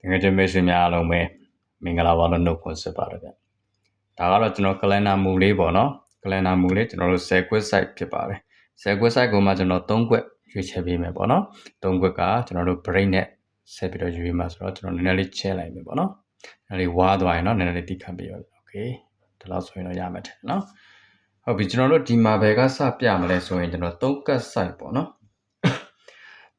တကယ်ချင်းမိတ်ဆွေများအားလုံးပဲမင်္ဂလာပါလို့နှုတ်ခွန်းဆက်ပါတယ်ဗျဒါကတော့ကျွန်တော်ကလန်နာမူလေးပေါ့နော်ကလန်နာမူလေးကျွန်တော်တို့10ခွက် site ဖြစ်ပါတယ်10ခွက် site ကိုမှကျွန်တော်3ခွက်ရွေးချယ်ပေးမယ်ပေါ့နော်3ခွက်ကကျွန်တော်တို့ break နဲ့ဆက်ပြီးတော့ရွေးမှာဆိုတော့ကျွန်တော်နည်းနည်းလေးချဲလိုက်မယ်ပေါ့နော်နည်းနည်းလေးဝါသွားရင်တော့နည်းနည်းလေးတိခတ်ပြီးတော့ okay ဒီလောက်ဆိုရင်တော့ရမှာတယ်နော်ဟုတ်ပြီကျွန်တော်တို့ဒီမှာဘယ်ကစပြမလဲဆိုရင်ကျွန်တော်3ကတ် site ပေါ့နော်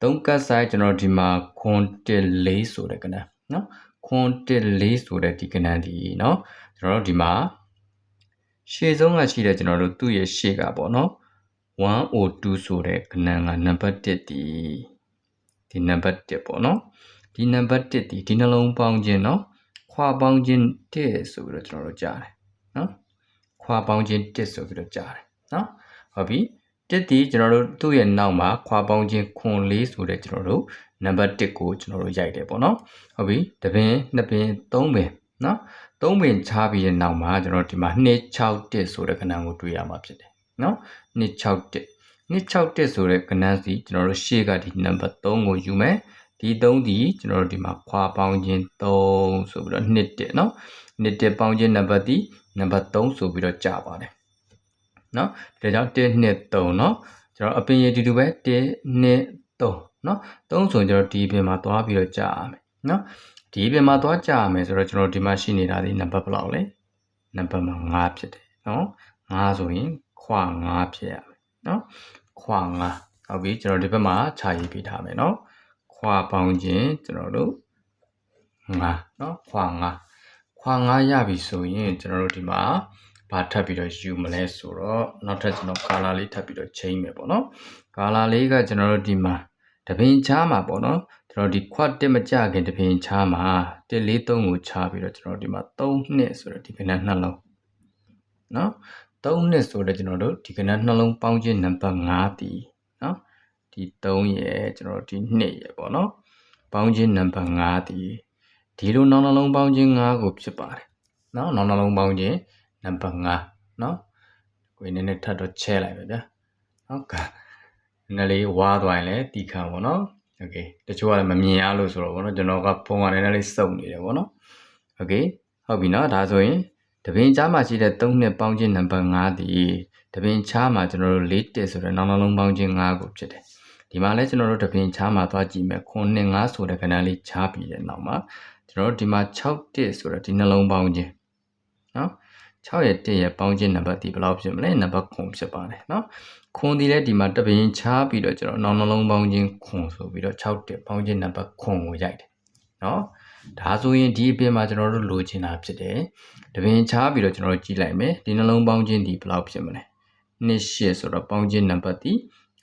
3ကတ် site ကျွန်တော်ဒီမှာ quantity ဆိုတဲ့ကဏ္ဍနော် quantity ဆိုတဲ့ဒီကဏ္ဍဒီနော်ကျွန်တော်တို့ဒီမှာရှေ့ဆုံးကရှိတဲ့ကျွန်တော်တို့သူ့ရဲ့ရှေ့ကပေါ့နော်102ဆိုတဲ့ကဏ္ဍကနံပါတ်1ဒီဒီနံပါတ်1ပေါ့နော်ဒီနံပါတ်1ဒီဒီနှလုံးပေါင်းခြင်းနော်ခွာပေါင်းခြင်း1ဆိုပြီးတော့ကျွန်တော်တို့ကြားတယ်နော်ခွာပေါင်းခြင်း1ဆိုပြီးတော့ကြားတယ်နော်ဟုတ်ပြီ တစ်ဒီကျွန်တော်တို့သူ့ရဲ့နောက်မှာခွာပေါင်းခြင်းခွန်လေးဆိုတဲ့ကျွန်တော်တို့နံပါတ်1ကိုကျွန်တော်တို့ရိုက်တယ်ပေါ့နော်ဟုတ်ပြီတပင်နှစ်ပင်သုံးပင်နော်သုံးပင်ချပြီးတဲ့နောက်မှာကျွန်တော်ဒီမှာ261ဆိုတဲ့ကဏ္ဍကိုတွေ့ရမှာဖြစ်တယ်နော်261 261ဆိုတဲ့ကဏ္ဍစီကျွန်တော်တို့ရှေ့ကဒီနံပါတ်3ကိုယူမယ်ဒီ3ဒီကျွန်တော်တို့ဒီမှာခွာပေါင်းခြင်း3ဆိုပြီးတော့2တက်နော်2တက်ပေါင်းခြင်းနံပါတ်ဒီနံပါတ်3ဆိုပြီးတော့ကြာပါတယ် เนาะဒါကြောင့်1 2 3เนาะကျွန်တော်အပင်ရည်ဒီလိုပဲ1 2 3เนาะ3ဆိုရင်ကျွန်တော်ဒီပြင်မှာသွားပြီးတော့ကြာရမယ်เนาะဒီပြင်မှာသွားကြာရမယ်ဆိုတော့ကျွန်တော်ဒီမှာရှိနေတာဒီနံပါတ်ဘယ်လောက်လဲနံပါတ်မှာ5ဖြစ်တယ်เนาะ5ဆိုရင်ခွာ5ဖြစ်ရမယ်เนาะခွာ5ဟုတ်ပြီကျွန်တော်ဒီဘက်မှာခြာရေးပေးထားမယ်เนาะခွာပေါင်းခြင်းကျွန်တော်တို့5เนาะခွာ5ခွာ5ရပြီဆိုရင်ကျွန်တော်တို့ဒီမှာ ဘာထပ်ပြီးတော့ယူမလဲဆိုတော့နောက်ထပ်ကျွန်တော် color လေးထပ်ပြီးတော့ change မယ်ပေါ့နော် color လေးကကျွန်တော်တို့ဒီမှာတပင်ချားမှာပေါ့နော်ကျွန်တော်ဒီ quad တက်မကြခင်တပင်ချားမှာ143ကိုချပြီးတော့ကျွန်တော်ဒီမှာ3နှစ်ဆိုတော့ဒီကဏ္ဍနှလုံးနော်3နှစ်ဆိုတော့ကျွန်တော်တို့ဒီကဏ္ဍနှလုံးပေါင်းခြင်းနံပါတ်5တီနော်ဒီ3ရဲ့ကျွန်တော်ဒီ2ရဲ့ပေါ့နော်ပေါင်းခြင်းနံပါတ်5တီဒီလိုနောက်နှလုံးပေါင်းခြင်း5ကိုဖြစ်ပါတယ်နော်နောက်နှလုံးပေါင်းခြင်း နံပါတ်5เนาะကိုယ်နည်းနည်းထပ်တော့ချဲလိုက်ပဲဗျာဟုတ်ကဲ့နည်းလေးဝါသွားရင်လည်းတီခံပေါ့နော်โอเคတချို့ကလည်းမမြင်ရလို့ဆိုတော့ပေါ့နော်ကျွန်တော်ကဖုန်းကလည်းနည်းလေးစုံနေတယ်ပေါ့နော်โอเคဟုတ်ပြီเนาะဒါဆိုရင်တပင်ချားမှာရှိတဲ့3နှစ်ပေါင်းခြင်းနံပါတ်5ဒီတပင်ချားမှာကျွန်တော်တို့၄တက်ဆိုတဲ့နောက်နှလုံးပေါင်းခြင်း5ကိုဖြစ်တယ်ဒီမှာလည်းကျွန်တော်တို့တပင်ချားမှာသွားကြည့်မယ်9နှစ်5ဆိုတဲ့ခဏလေးချားပြီးတဲ့နောက်မှာကျွန်တော်တို့ဒီမှာ6တက်ဆိုတဲ့ဒီနှလုံးပေါင်းခြင်းเนาะ 6ရဲ့1ရဲ့ပေါင်းခြင်းနံပါတ်ဒီဘယ်လောက်ဖြစ်မလဲနံပါတ်9ဖြစ်ပါတယ်เนาะခွန်ဒီလည်းဒီမှာတပင်းချားပြီးတော့ကျွန်တော်နောက်နှလုံးပေါင်းခြင်းခွန်ဆိုပြီးတော့6တက်ပေါင်းခြင်းနံပါတ်ခွန်ကိုရိုက်တယ်เนาะဒါဆိုရင်ဒီအပြင်မှာကျွန်တော်တို့လိုချင်တာဖြစ်တယ်တပင်းချားပြီးတော့ကျွန်တော်တို့ကြည့်လိုက်မယ်ဒီနှလုံးပေါင်းခြင်းဒီဘယ်လောက်ဖြစ်မလဲနှစ်ရှစ်ဆိုတော့ပေါင်းခြင်းနံပါတ်ဒီ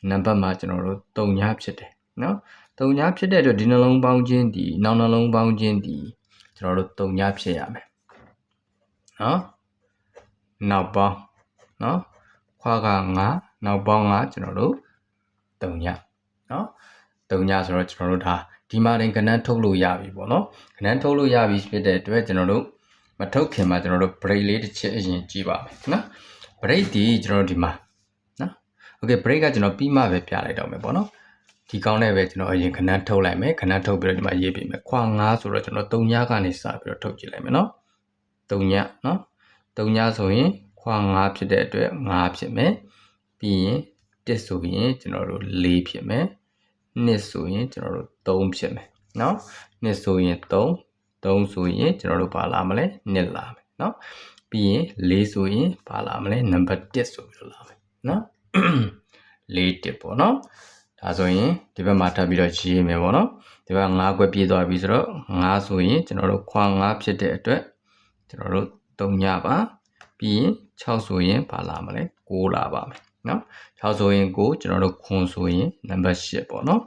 နံပါတ်မှာကျွန်တော်တို့3ညဖြစ်တယ်เนาะ3ညဖြစ်တဲ့အတွက်ဒီနှလုံးပေါင်းခြင်းဒီနောက်နှလုံးပေါင်းခြင်းဒီကျွန်တော်တို့3ညဖြစ်ရမယ်เนาะ နောက်ပေါင်းเนาะခွာက9နောက်ပေါင်းကကျွန်တော်တို့3ညเนาะ3ညဆိုတော့ကျွန်တော်တို့ဒါဒီမှာတင်ကဏ္ဍထုတ်လို့ရပြီပေါ့နော်ကဏ္ဍထုတ်လို့ရပြီဖြစ်တဲ့အတွက်ကျွန်တော်တို့မထုတ်ခင်မှာကျွန်တော်တို့ break လေးတစ်ချက်အရင်ကြည့်ပါမယ်နော် break ဒီကျွန်တော်တို့ဒီမှာနော် okay break ကကျွန်တော်ပြီးမှပဲပြလိုက်တော့မယ်ပေါ့နော်ဒီကောင်းနဲ့ပဲကျွန်တော်အရင်ခဏထုတ်လိုက်မယ်ခဏထုတ်ပြီးတော့ဒီမှာရေးပေးမယ်ခွာ9ဆိုတော့ကျွန်တော်3ညကနေစပြီးတော့ထုတ်ကြည့်လိုက်မယ်နော်3ညနော် 3ညဆိုရင်ခွာ9ဖြစ်တဲ့အတွက်9ဖြစ်မယ်ပြီးရင်1ဆိုရင်ကျွန်တော်တို့4ဖြစ်မယ်2ဆိုရင်ကျွန်တော်တို့3ဖြစ်မယ်เนาะ2ဆိုရင်3 3ဆိုရင်ကျွန်တော်တို့ပါလာမလဲ2လာမယ်เนาะပြီးရင်4ဆိုရင်ပါလာမလဲနံပါတ်1ဆိုပြီးတော့လာမယ်เนาะ4တစ်ပေါ့เนาะဒါဆိုရင်ဒီဘက်မှာထပ်ပြီးတော့ရေးမယ်ပေါ့နော်ဒီဘက်5ခွက်ပြည့်သွားပြီဆိုတော့5ဆိုရင်ကျွန်တော်တို့ခွာ5ဖြစ်တဲ့အတွက်ကျွန်တော်တို့3ညပါ ပြီးရင်6ဆိုရင်ပါလာမလဲ6လာပါမယ်နော်6ဆိုရင်9ကျွန်တော်တို့ခွန်ဆိုရင်နံပါတ်8ပေါ့နော်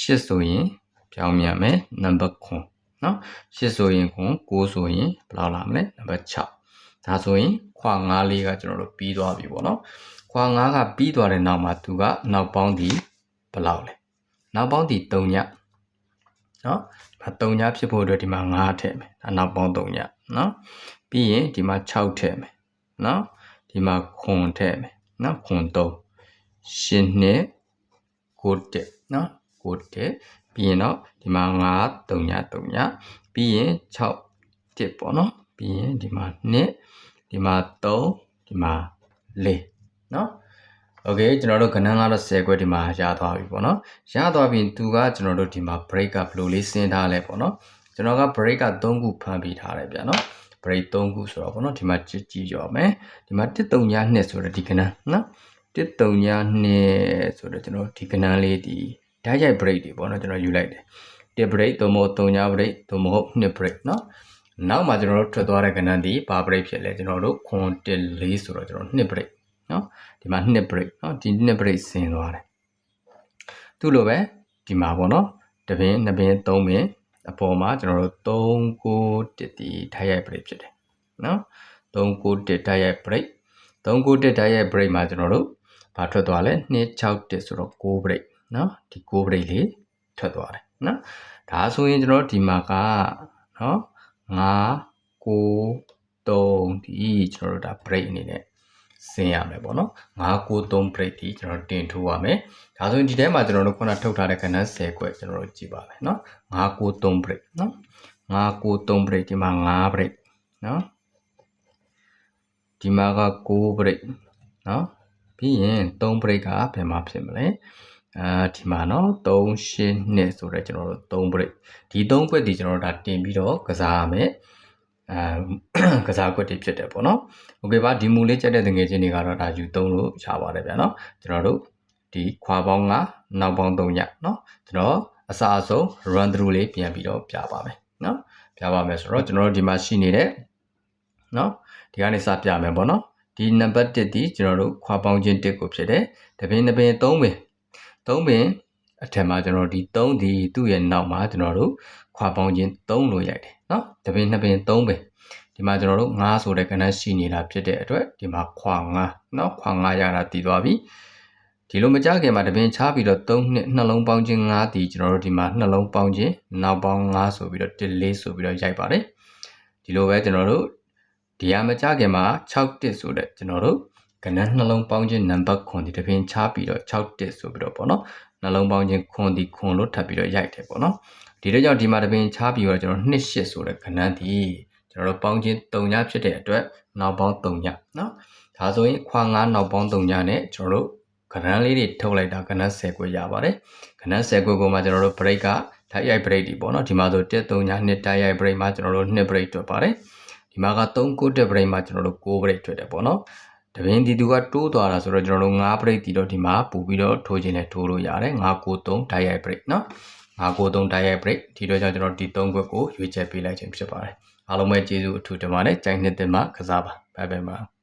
8ဆိုရင်ပြောင်းမြန်မယ်နံပါတ်ခွန်နော်8ဆိုရင်ခွန်9ဆိုရင်ဘယ်လောက်လာမလဲနံပါတ်6ဒါဆိုရင်ခွာ9လေးကကျွန်တော်တို့ပြီးသွားပြီပေါ့နော်ခွာ9ကပြီးသွားတဲ့နောက်မှာသူကနောက်ပေါင်းဒီဘယ်လောက်လဲနောက်ပေါင်းဒီ3ညနော်ဒီမှာ3ညဖြစ်ဖို့အတွက်ဒီမှာ9ထည့်မယ်ဒါနောက်ပေါင်း3ညနော်ပြီးရင်ဒီမှာ6ထည့်မယ် နော်ဒီမှာခွန်ထည့်မယ်နော်ခွန်3ရှင်းနှစ်ကိုတက်နော်ကိုတက် ပြီးရင်တော့ဒီမှာ9 3ည3ညပြီးရင်6 1ပေါ့နော်ပြီးရင်ဒီမှာ2ဒီမှာ3ဒီမှာ4နော်โอเคကျွန်တော်တို့ကဏ္ဍကတော့10ခွဲဒီမှာရသွားပြီပေါ့နော်ရသွားပြီသူကကျွန်တော်တို့ဒီမှာ break ကဘယ်လိုလေးစဉ်းထားလဲပေါ့နော်ကျွန်တော်က break က3ခုဖမ်းပြီးထားတယ်ဗျာနော် break 3ခုဆိုတော့ပေါ့နော်ဒီမှာကြည့်ကြည့်ရောမယ်ဒီမှာ1 3ည2ဆိုတော့ဒီကဏ္ဍနော်1 3ည2ဆိုတော့ကျွန်တော်ဒီကဏ္ဍလေးဒီဓာတ်ရိုက် break တွေပေါ့နော်ကျွန်တော်ယူလိုက်တယ်1 break သို့မဟုတ်3ည break သို့မဟုတ်2 break နော်နောက်မှာကျွန်တော်တို့ထွက်သွားတဲ့ကဏ္ဍဒီဘာ break ဖြစ်လဲကျွန်တော်တို့ခွန်1 4ဆိုတော့ကျွန်တော်2 break နော်ဒီမှာ2 break နော်ဒီ2 break ဆင်းသွားတယ်သူ့လိုပဲဒီမှာပေါ့နော်တပင်းနှစ်ပင်းသုံးပင်း အပေါ်မှာကျွန်တော်တို့3 9 1ဒီထိုက်ရိုက် break ဖြစ်တယ်နော်3 9 1ထိုက်ရိုက် break 3 9 1ထိုက်ရိုက် break မှာကျွန်တော်တို့ဘာထွက်သွားလဲ2 6 1ဆိုတော့6 break နော်ဒီ6 break လေးထွက်သွားတယ်နော်ဒါဆိုရင်ကျွန်တော်တို့ဒီမှာကနော်5 9 3ဒီကျွန်တော်တို့ဒါ break အနေနဲ့ ဆင်းရမယ်ပေါ့နော်9 9 3 break ဒီကျွန်တော်တင်ထိုးရမယ်ဒါဆိုရင်ဒီထဲမှာကျွန်တော်တို့ခုနထုတ်ထားတဲ့ကဏ္ဍ10ခွဲကျွန်တော်တို့ကြည့်ပါမယ်နော်9 9 3 break နော်9 9 3 break ဒီမှာ5 break နော်ဒီမှာက9 break နော်ပြီးရင်3 break ကဘယ်မှာဖြစ်မလဲအာဒီမှာနော်3 8 2ဆိုတော့ကျွန်တော်တို့3 break ဒီ3 break ဒီကျွန်တော်တို့ဒါတင်ပြီးတော့ကစားရမယ် အဲကစားကွက်တွေဖြစ်တယ်ပေါ့နော်။ Okay ပါဒီမူလေးချက်တဲ့တငယ်ချင်းတွေကတော့ဒါယူသုံးလို့ရပါတယ်ဗျာနော်။ကျွန်တော်တို့ဒီခွာပေါင်းကနောက်ပေါင်း3ညနော်။ကျွန်တော်အစာအဆုံး run through လေးပြန်ပြီးတော့ပြပါမယ်နော်။ပြပါမယ်ဆိုတော့ကျွန်တော်တို့ဒီမှာရှိနေတဲ့နော်ဒီကနေစပြမယ်ပေါ့နော်။ဒီနံပါတ်1ဒီကျွန်တော်တို့ခွာပေါင်းခြင်း1ကိုဖြစ်တယ်။တပင်းတပင်း3ပင်3ပင် အထက်မှာကျွန်တော်ဒီ3ဒီသူ့ရဲ့နောက်မှာကျွန်တော်တို့ခွာပေါင်းခြင်း3လို့ရိုက်တယ်နော်တပင်နှစ်ပင်3ပင်ဒီမှာကျွန်တော်တို့9ဆိုတဲ့ကဏ္ဍရှိနေတာဖြစ်တဲ့အတွက်ဒီမှာခွာ9နော်ခွာ9ရတာတည်သွားပြီဒီလိုမကြခင်မှာတပင်ချပြီးတော့3နှစ်နှလုံးပေါင်းခြင်း9တည်ကျွန်တော်တို့ဒီမှာနှလုံးပေါင်းခြင်းနောက်ပေါင်း9ဆိုပြီးတော့1 4ဆိုပြီးတော့ရိုက်ပါတယ်ဒီလိုပဲကျွန်တော်တို့ဒီဟာမကြခင်မှာ6တစ်ဆိုတဲ့ကျွန်တော်တို့ကဏ္ဍနှလုံးပေါင်းခြင်းနံပါတ်ခွန်ဒီတပင်ချပြီးတော့6တစ်ဆိုပြီးတော့ပေါ့နော် နှလုံးပေါင်းခြင်းခွန်ဒီခွန်လို့ထပ်ပြီးတော့ရိုက်တယ်ပေါ့နော်ဒီတော့ကြောင့်ဒီမှာတပင်ချပြီးတော့ကျွန်တော်2 8ဆိုတဲ့ကဏ္ဍဒီကျွန်တော်တို့ပေါင်းခြင်း3ညဖြစ်တဲ့အတွက်နောက်ပေါင်း3ညနော်ဒါဆိုရင်ခွာ9နောက်ပေါင်း3ညနဲ့ကျွန်တော်တို့ကဏ္ဍလေးတွေထုတ်လိုက်တာကဏ္ဍ10ခွဲရပါတယ်ကဏ္ဍ10ခွဲကိုမှကျွန်တော်တို့ break ကတိုက်ရိုက် break ဒီပေါ့နော်ဒီမှာဆို1 3ည2တိုက်ရိုက် break မှာကျွန်တော်တို့2 break ထွက်ပါတယ်ဒီမှာက3 9တက် break မှာကျွန်တော်တို့6 break ထွက်တယ်ပေါ့နော် တပင်းဒီသူကတိုးသွားတာဆိုတော့ကျွန်တော်တို့9ပရိတ်တီတော့ဒီမှာပို့ပြီးတော့ထိုးခြင်းနဲ့ထိုးလို့ရတယ်993ဓာတ်ရိုက်ပရိတ်နော်993ဓာတ်ရိုက်ပရိတ်ဒီတော့ကြောင့်ကျွန်တော်ဒီ3ခွက်ကိုရွေးချယ်ပေးလိုက်ခြင်းဖြစ်ပါတယ်အားလုံးပဲကျေးဇူးအထူးတင်ပါတယ်ကြိုင်နှစ်တင်မှာကစားပါဘိုင်ဘိုင်ပါ